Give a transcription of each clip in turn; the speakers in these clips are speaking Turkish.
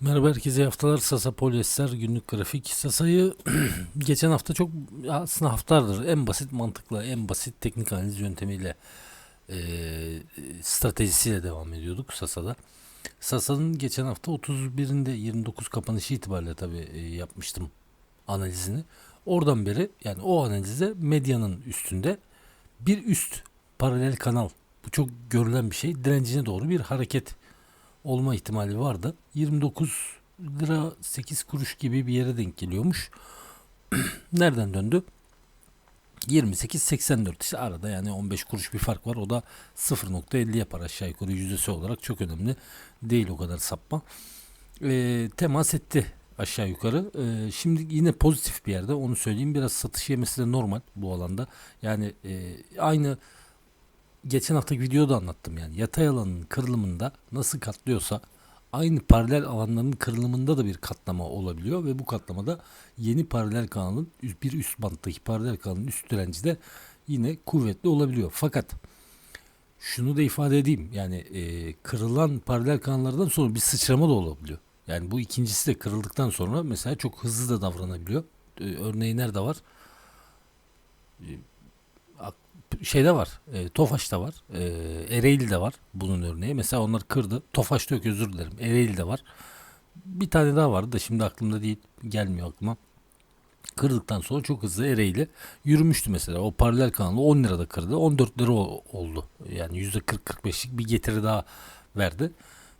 Merhaba herkese haftalar. Sasa Polyester günlük grafik. Sasa'yı geçen hafta çok aslında haftalardır en basit mantıkla, en basit teknik analiz yöntemiyle eee, stratejisiyle devam ediyorduk Sasa'da. Sasa'nın geçen hafta 31'inde 29 kapanışı itibariyle tabii yapmıştım analizini. Oradan beri yani o analizde medyanın üstünde bir üst paralel kanal. Bu çok görülen bir şey. Direncine doğru bir hareket olma ihtimali vardı. 29 lira 8 kuruş gibi bir yere denk geliyormuş. Nereden döndü? 28.84 işte arada yani 15 kuruş bir fark var. O da 0.50 yapar aşağı yukarı yüzdesi olarak çok önemli değil o kadar sapma. E, temas etti aşağı yukarı. E, şimdi yine pozitif bir yerde onu söyleyeyim. Biraz satış yemesi de normal bu alanda. Yani e, aynı geçen haftaki videoda anlattım yani yatay alanın kırılımında nasıl katlıyorsa aynı paralel alanların kırılımında da bir katlama olabiliyor ve bu katlamada yeni paralel kanalın bir üst banttaki paralel kanalın üst direnci de yine kuvvetli olabiliyor. Fakat şunu da ifade edeyim yani e, kırılan paralel kanallardan sonra bir sıçrama da olabiliyor. Yani bu ikincisi de kırıldıktan sonra mesela çok hızlı da davranabiliyor. E, örneği nerede var? E, şeyde var. E, Tofaş'ta var. E, Ereğli'de var bunun örneği. Mesela onlar kırdı. Tofaş'ta yok özür dilerim. Ereğli'de var. Bir tane daha vardı da şimdi aklımda değil. Gelmiyor aklıma. Kırdıktan sonra çok hızlı Ereğli yürümüştü mesela. O paralel kanalı 10 lirada kırdı. 14 lira oldu. Yani %40-45'lik bir getiri daha verdi.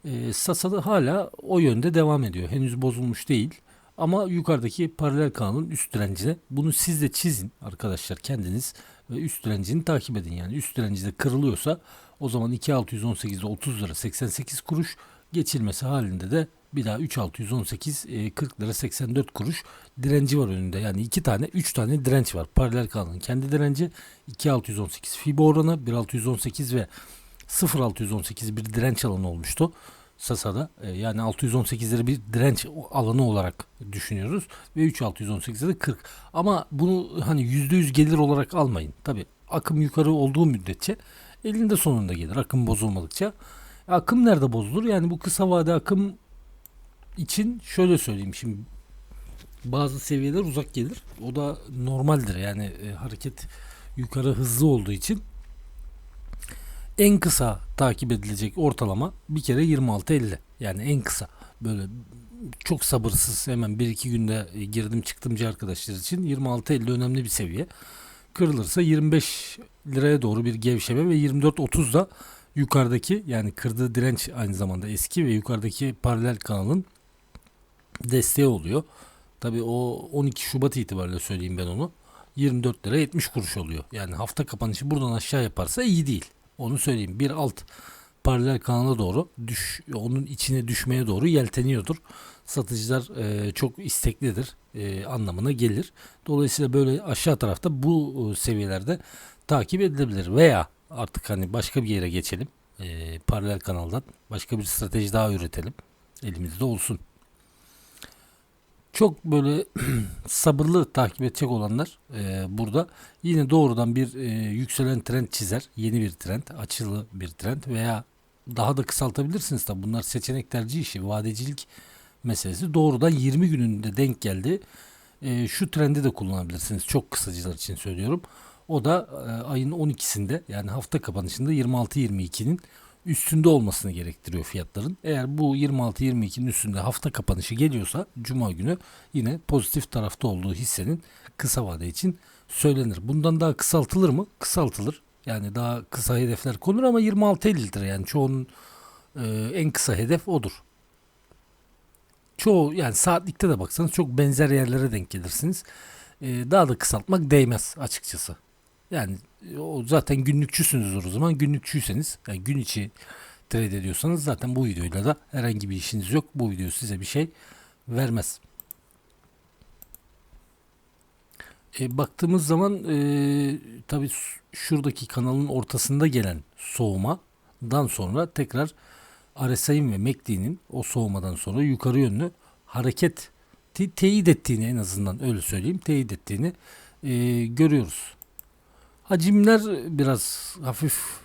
E, Sasa'da hala o yönde devam ediyor. Henüz bozulmuş değil. Ama yukarıdaki paralel kanalın üst direncine bunu siz de çizin arkadaşlar kendiniz ve üst direncini takip edin. Yani üst direnci de kırılıyorsa o zaman 2618'de 30 lira 88 kuruş geçilmesi halinde de bir daha 3618 40 lira 84 kuruş direnci var önünde. Yani iki tane 3 tane direnç var. Paralel kanalın kendi direnci 2618 fibo oranı 1618 ve 0618 bir direnç alanı olmuştu. Sasa'da e, yani 618'leri bir direnç alanı olarak düşünüyoruz ve 3618'de de 40. Ama bunu hani %100 gelir olarak almayın. Tabi akım yukarı olduğu müddetçe elinde sonunda gelir akım bozulmadıkça. Akım nerede bozulur? Yani bu kısa vade akım için şöyle söyleyeyim şimdi bazı seviyeler uzak gelir. O da normaldir. Yani e, hareket yukarı hızlı olduğu için en kısa takip edilecek ortalama bir kere 26.50. Yani en kısa. Böyle çok sabırsız hemen 1-2 günde girdim çıktımcı arkadaşlar için 26.50 önemli bir seviye. Kırılırsa 25 liraya doğru bir gevşeme ve 24.30'da yukarıdaki yani kırdığı direnç aynı zamanda eski ve yukarıdaki paralel kanalın desteği oluyor. Tabi o 12 Şubat itibariyle söyleyeyim ben onu. 24 lira 70 kuruş oluyor. Yani hafta kapanışı buradan aşağı yaparsa iyi değil. Onu söyleyeyim. Bir alt paralel kanala doğru düş, onun içine düşmeye doğru yelteniyordur. Satıcılar e, çok isteklidir e, anlamına gelir. Dolayısıyla böyle aşağı tarafta bu e, seviyelerde takip edilebilir veya artık hani başka bir yere geçelim. E, paralel kanaldan başka bir strateji daha üretelim. Elimizde olsun çok böyle sabırlı takip edecek olanlar e, burada yine doğrudan bir e, yükselen trend çizer. Yeni bir trend, açılı bir trend veya daha da kısaltabilirsiniz tabi bunlar seçenek tercih işi, vadecilik meselesi. Doğrudan 20 gününde denk geldi. E, şu trendi de kullanabilirsiniz. Çok kısacılar için söylüyorum. O da e, ayın 12'sinde yani hafta kapanışında 26-22'nin üstünde olmasını gerektiriyor fiyatların. Eğer bu 26-22'nin üstünde hafta kapanışı geliyorsa cuma günü yine pozitif tarafta olduğu hissenin kısa vade için söylenir. Bundan daha kısaltılır mı? Kısaltılır. Yani daha kısa hedefler konur ama 26-50'dir yani çoğunun e, en kısa hedef odur. Çoğu yani saatlikte de baksanız çok benzer yerlere denk gelirsiniz. E, daha da kısaltmak değmez açıkçası. Yani o zaten günlükçüsünüzdür o zaman. Günlükçüyseniz yani gün içi trade ediyorsanız zaten bu videoyla da herhangi bir işiniz yok. Bu video size bir şey vermez. E, baktığımız zaman e, tabi şuradaki kanalın ortasında gelen soğumadan sonra tekrar RSI'nin ve MACD'nin o soğumadan sonra yukarı yönlü hareket te teyit ettiğini en azından öyle söyleyeyim teyit ettiğini e, görüyoruz. Hacimler biraz hafif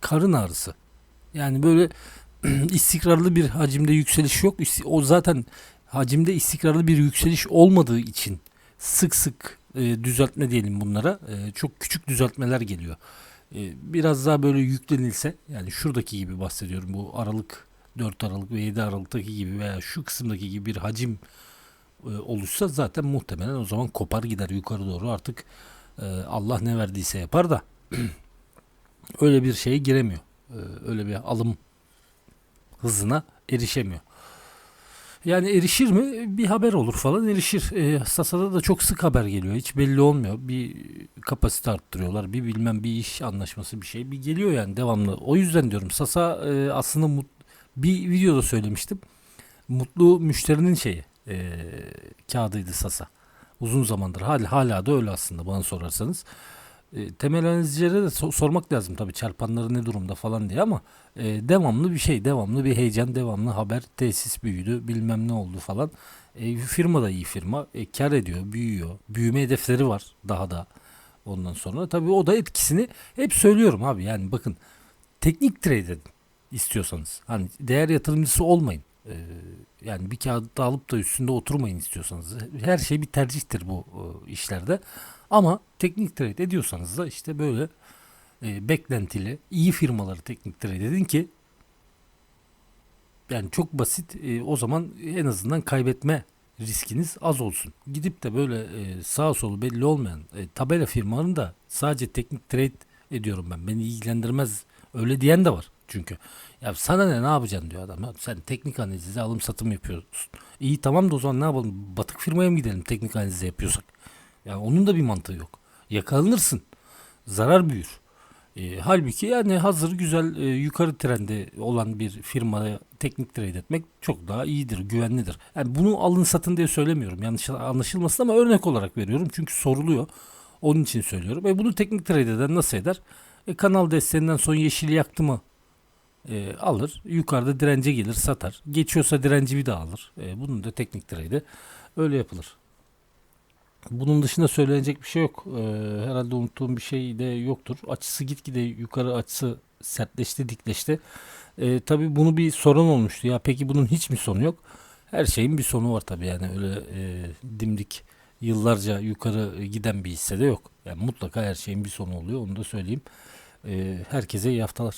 karın ağrısı. Yani böyle istikrarlı bir hacimde yükseliş yok. O zaten hacimde istikrarlı bir yükseliş olmadığı için sık sık e, düzeltme diyelim bunlara. E, çok küçük düzeltmeler geliyor. E, biraz daha böyle yüklenilse yani şuradaki gibi bahsediyorum bu Aralık 4 Aralık ve 7 Aralık'taki gibi veya şu kısımdaki gibi bir hacim e, oluşsa zaten muhtemelen o zaman kopar gider yukarı doğru artık e, Allah ne verdiyse yapar da öyle bir şeye giremiyor. E, öyle bir alım hızına erişemiyor. Yani erişir mi? Bir haber olur falan erişir. E, Sasa'da da çok sık haber geliyor. Hiç belli olmuyor. Bir kapasite arttırıyorlar. Bir bilmem bir iş anlaşması bir şey. Bir geliyor yani devamlı. O yüzden diyorum Sasa e, aslında mut- bir videoda söylemiştim. Mutlu müşterinin şeyi e, kağıdıydı Sasa. Uzun zamandır. Hala, hala da öyle aslında bana sorarsanız. E, temel analizcilere de so- sormak lazım tabii çarpanları ne durumda falan diye ama e, devamlı bir şey, devamlı bir heyecan, devamlı haber, tesis büyüdü, bilmem ne oldu falan. E, firma da iyi firma, e, kar ediyor, büyüyor, büyüme hedefleri var daha da ondan sonra. Tabii o da etkisini hep söylüyorum abi yani bakın teknik trade edin istiyorsanız. Hani değer yatırımcısı olmayın. E, yani bir kağıt alıp da üstünde oturmayın istiyorsanız. Her şey bir tercihtir bu e, işlerde. Ama teknik trade ediyorsanız da işte böyle e, beklentili iyi firmaları teknik trade edin ki yani çok basit e, o zaman en azından kaybetme riskiniz az olsun. Gidip de böyle e, sağ solu belli olmayan tabela firmalarını da sadece teknik trade ediyorum ben. Beni ilgilendirmez. Öyle diyen de var çünkü. Ya sana ne ne yapacaksın diyor adam. Sen teknik analizi alım satım yapıyorsun. İyi tamam da o zaman ne yapalım? Batık firmaya mı gidelim teknik analizi yapıyorsak? Yani onun da bir mantığı yok. Yakalanırsın. Zarar büyür. E, halbuki yani hazır güzel e, yukarı trende olan bir firmaya teknik trade etmek çok daha iyidir, güvenlidir. Yani bunu alın satın diye söylemiyorum. Yanlış anlaşılmasın ama örnek olarak veriyorum. Çünkü soruluyor. Onun için söylüyorum. E bunu teknik trade eden nasıl eder? E, kanal desteğinden son yeşili yaktı mı? E, alır. Yukarıda dirence gelir satar. Geçiyorsa direnci bir daha alır. E, bunun da teknik trade öyle yapılır. Bunun dışında söylenecek bir şey yok. Ee, herhalde unuttuğum bir şey de yoktur. Açısı gitgide yukarı açısı sertleşti, dikleşti. Ee, tabii bunu bir sorun olmuştu. Ya peki bunun hiç mi sonu yok? Her şeyin bir sonu var tabii yani öyle e, dimdik yıllarca yukarı giden bir hisse de yok. Yani mutlaka her şeyin bir sonu oluyor. Onu da söyleyeyim. Ee, herkese iyi haftalar.